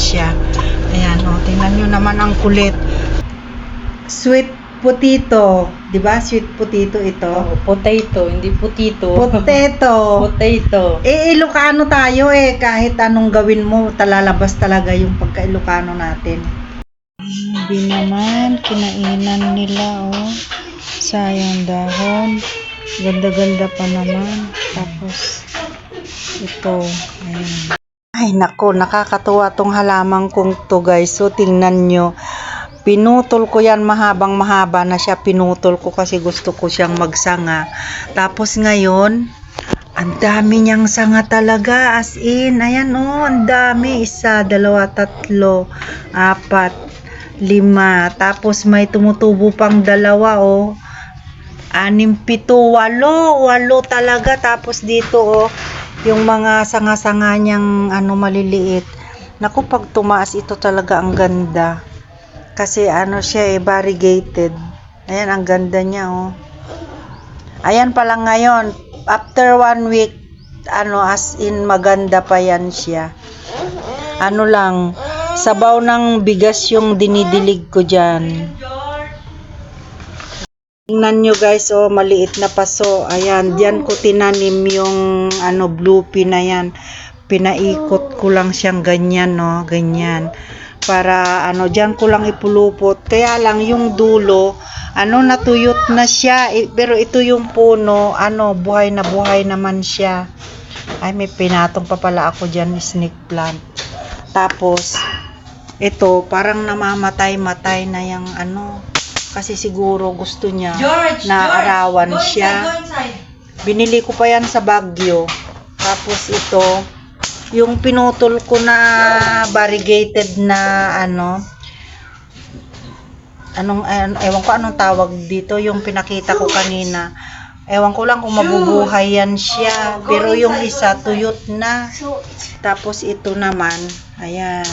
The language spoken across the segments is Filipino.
siya. Ayan, o, tingnan nyo naman ang kulit. Sweet potato. Di ba? Sweet potato ito. Oh, potato, hindi putito. Potato. potato. Eh, Ilocano tayo eh. Kahit anong gawin mo, talalabas talaga yung pagka-Ilocano natin. Hindi naman, kinainan nila, oh. Sayang dahon. Ganda-ganda pa naman. Tapos, ito. Ayan. Ay, nako, nakakatuwa tong halaman kong to, guys. So, tingnan nyo. Pinutol ko yan mahabang mahaba na siya. Pinutol ko kasi gusto ko siyang magsanga. Tapos ngayon, ang dami niyang sanga talaga. As in, ayan oh, ang dami. Isa, dalawa, tatlo, apat, lima. Tapos may tumutubo pang dalawa oh. Anim, pito, walo. Walo talaga. Tapos dito oh, yung mga sanga-sanga niyang ano maliliit. Naku, pag tumaas ito talaga ang ganda. Kasi ano siya eh, variegated. Ayan, ang ganda niya oh. Ayan pa lang ngayon, after one week, ano, as in maganda pa yan siya. Ano lang, sabaw ng bigas yung dinidilig ko dyan. Tingnan nyo guys, oh, maliit na paso. Ayan, diyan ko tinanim yung ano, blue pea na yan. Pinaikot ko lang siyang ganyan, no, ganyan. Para ano, diyan ko lang ipulupot. Kaya lang yung dulo, ano, natuyot na siya. Pero ito yung puno, ano, buhay na buhay naman siya. Ay, may pinatong pa pala ako dyan, snake plant. Tapos, ito, parang namamatay-matay na yung ano, kasi siguro gusto niya na arawan siya. Binili ko pa yan sa Baguio. Tapos ito, yung pinutol ko na variegated na ano, anong, an- ewan ko anong tawag dito, yung pinakita ko kanina. Ewan ko lang kung mabubuhay yan siya. Pero yung isa, tuyot na. Tapos ito naman, ayan,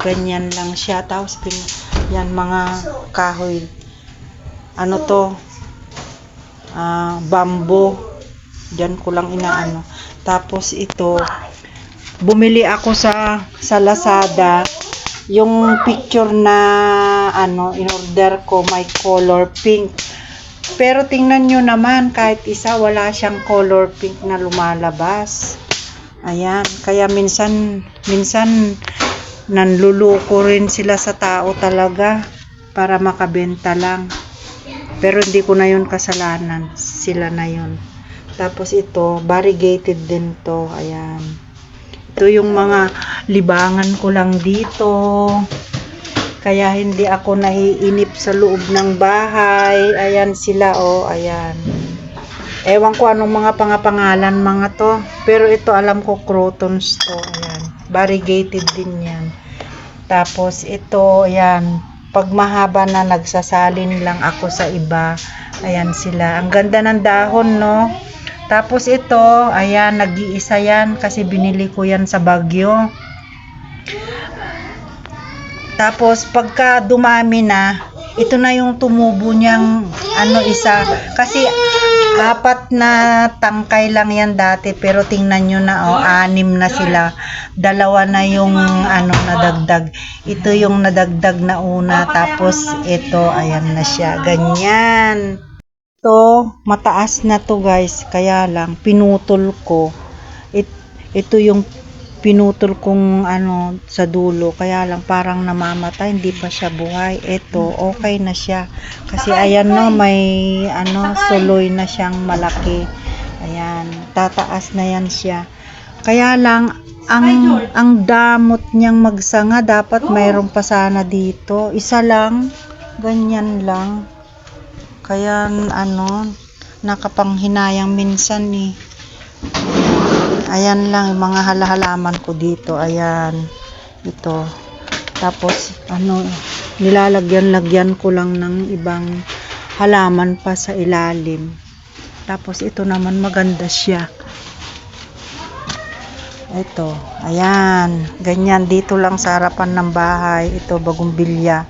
ganyan lang siya. Tapos yan mga kahoy. Ano to? Ah, bamboo. Diyan ko lang inaano. Tapos ito, bumili ako sa sa Lazada yung picture na ano in order ko may color pink pero tingnan nyo naman kahit isa wala siyang color pink na lumalabas ayan kaya minsan minsan nanluluko rin sila sa tao talaga para makabenta lang. Pero hindi ko na yun kasalanan. Sila na yun. Tapos ito variegated din to. Ayan. Ito yung mga libangan ko lang dito. Kaya hindi ako naiinip sa loob ng bahay. Ayan sila oh. Ayan. Ewan ko anong mga pangapangalan mga to. Pero ito alam ko crotons to. Ayan variegated din yan tapos ito ayan pag mahaba na nagsasalin lang ako sa iba ayan sila ang ganda ng dahon no tapos ito, ayan, nag-iisa yan kasi binili ko yan sa Baguio. Tapos pagka dumami na, ito na yung tumubo niyang ano isa. Kasi apat na tangkay lang yan dati pero tingnan nyo na oh, anim na sila. Dalawa na yung ano nadagdag. Ito yung nadagdag na una tapos ito ayan na siya. Ganyan ito, mataas na to guys, kaya lang pinutol ko. It, ito yung pinutol kong ano sa dulo, kaya lang parang namamatay, hindi pa siya buhay. Ito, okay na siya. Kasi ayan no, may ano, suloy na siyang malaki. Ayan, tataas na yan siya. Kaya lang, ang ang damot niyang magsanga, dapat mayroon pa sana dito. Isa lang, ganyan lang. Kaya ano, nakapanghinayang minsan eh. Ayan lang, yung mga halahalaman ko dito. Ayan. Ito. Tapos, ano, nilalagyan-lagyan ko lang ng ibang halaman pa sa ilalim. Tapos, ito naman maganda siya. Ito. Ayan. Ganyan. Dito lang sa harapan ng bahay. Ito, bagumbilya.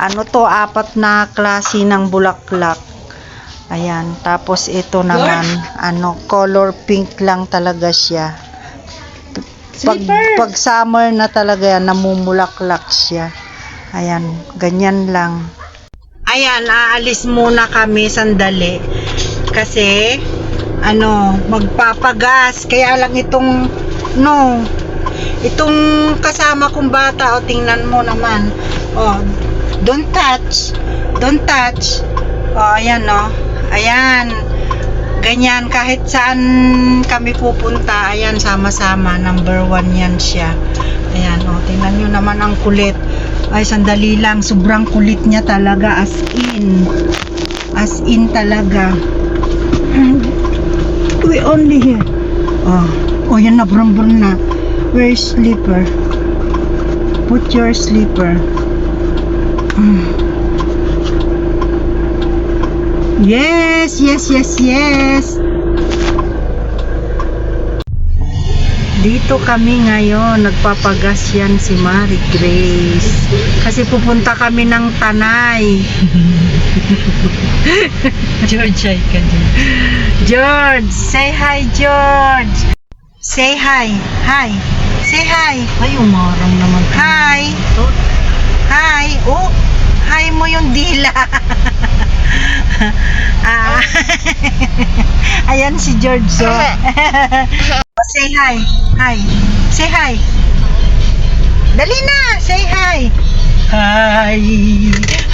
Ano to, apat na klase ng bulaklak. Ayan. Tapos ito naman, ano, color pink lang talaga siya. Pag, Slippers. pag summer na talaga yan, namumulaklak siya. Ayan, ganyan lang. Ayan, aalis muna kami sandali. Kasi, ano, magpapagas. Kaya lang itong, no, itong kasama kong bata, o tingnan mo naman. Oh, don't touch. Don't touch. Oh, ayan, no. Ayan. Ganyan, kahit saan kami pupunta, ayan, sama-sama. Number one yan siya. Ayan, oh, tingnan nyo naman ang kulit. Ay, sandali lang. Sobrang kulit niya talaga. As in. As in talaga. We only here. Oh, oh yan na, brown na. Where's slipper? Put your slipper. Mm. Yes, yes, yes, yes. Dito kami ngayon, nagpapagas yan si Mary Grace. Kasi pupunta kami ng Tanay. George, ay ka dyan. George, say hi George. Say hi. Hi. Say hi. Ay, umarang naman. Hi. Oh, Hi. Oh, hi mo yung dila. ah. Ayan si George. So. say hi. Hi. Say hi. Dali na. Say hi. Hi.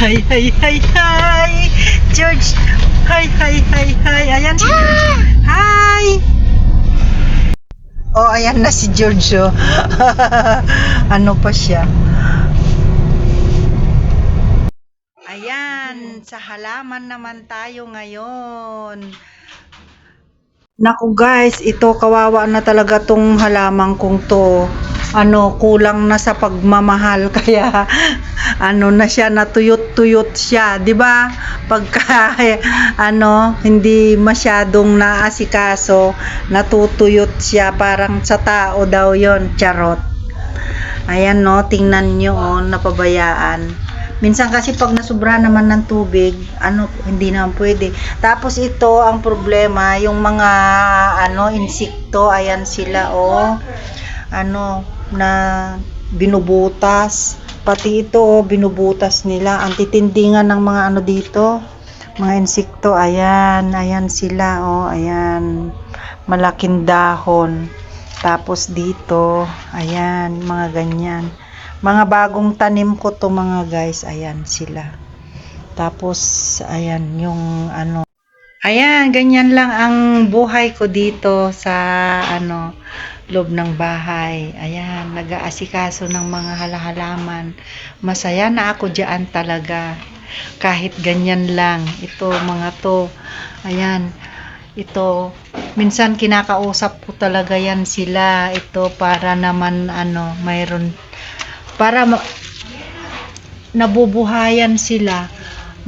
Hi, hi, hi, hi. George. Hi, hi, hi, hi. Ayan si George. Hi. Oh, ayan na si George. Oh. ano pa siya? Ayan, sa halaman naman tayo ngayon. Naku guys, ito kawawa na talaga tong halaman kong to. Ano, kulang na sa pagmamahal kaya ano na siya natuyot-tuyot siya, 'di ba? Pagka ano, hindi masyadong naasikaso, natutuyot siya parang sa tao daw 'yon, charot. Ayan no, tingnan nyo oh, napabayaan. Minsan kasi pag nasubra naman ng tubig, ano, hindi naman pwede. Tapos ito, ang problema, yung mga, ano, insekto, ayan sila, oh. Ano, na binubutas. Pati ito, oh, binubutas nila. Ang titindingan ng mga ano dito, mga insekto, ayan, ayan sila, oh, ayan. Malaking dahon. Tapos dito, ayan, mga ganyan. Mga bagong tanim ko to mga guys, ayan sila. Tapos, ayan, yung ano. Ayan, ganyan lang ang buhay ko dito sa ano, loob ng bahay. Ayan, nag-aasikaso ng mga halahalaman. Masaya na ako diyan talaga. Kahit ganyan lang. Ito, mga to. Ayan, ito. Minsan kinakausap ko talaga yan sila. Ito para naman ano, mayroon para ma- nabubuhayan sila.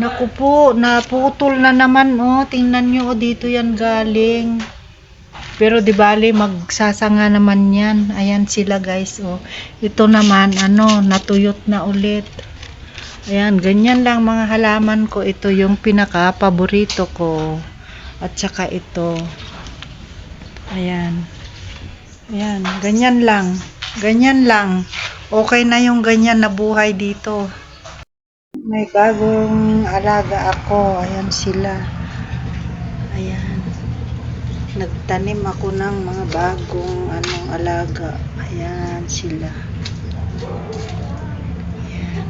Naku po, naputol na naman oh. Tingnan nyo oh, dito yan galing. Pero di bale magsasanga naman yan. Ayan sila guys oh. Ito naman ano, natuyot na ulit. Ayan, ganyan lang mga halaman ko. Ito yung pinaka paborito ko. At saka ito. Ayan. Ayan, ganyan lang. Ganyan lang. Okay na yung ganyan na buhay dito. May bagong alaga ako. Ayan sila. Ayan. Nagtanim ako ng mga bagong anong alaga. Ayan sila. Ayan.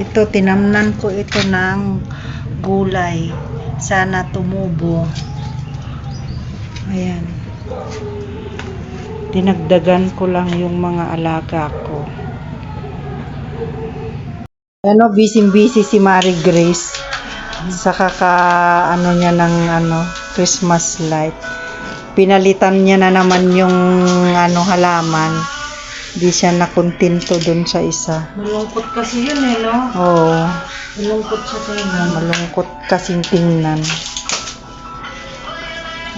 Ito, tinamnan ko ito ng gulay. Sana tumubo. Ayan. Dinagdagan ko lang yung mga alaga ko. Ano, busy-busy si Mary Grace sa kaka ano niya ng ano Christmas light. Pinalitan niya na naman yung ano halaman. Di siya nakontento dun sa isa. Malungkot kasi yun eh, no? Oo, Malungkot siya tingnan. malungkot kasing tingnan.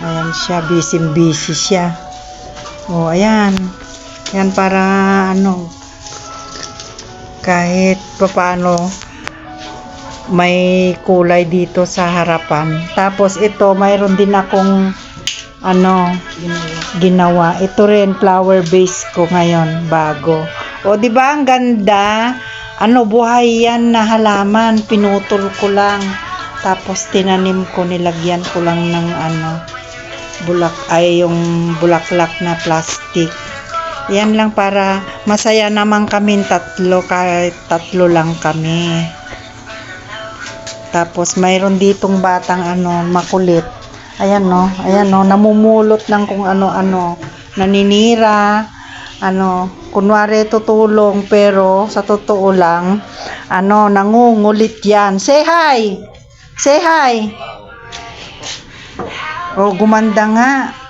Ayan siya, busy-busy siya. Oh, ayan. Yan para ano kahit papaano may kulay dito sa harapan. Tapos ito, mayroon din akong ano, Ginawa. Ito rin flower base ko ngayon, bago. O di ba ang ganda? Ano buhay yan na halaman, pinutol ko lang. Tapos tinanim ko, nilagyan ko lang ng ano, bulak ay yung bulaklak na plastic. Yan lang para masaya naman kami tatlo kahit tatlo lang kami. Tapos mayroon ditong batang ano makulit. Ayan no, ayan no, namumulot ng kung ano-ano, naninira, ano, kunwari tutulong pero sa totoo lang, ano, nangungulit yan. Say hi! Say hi! Oh, gumanda nga.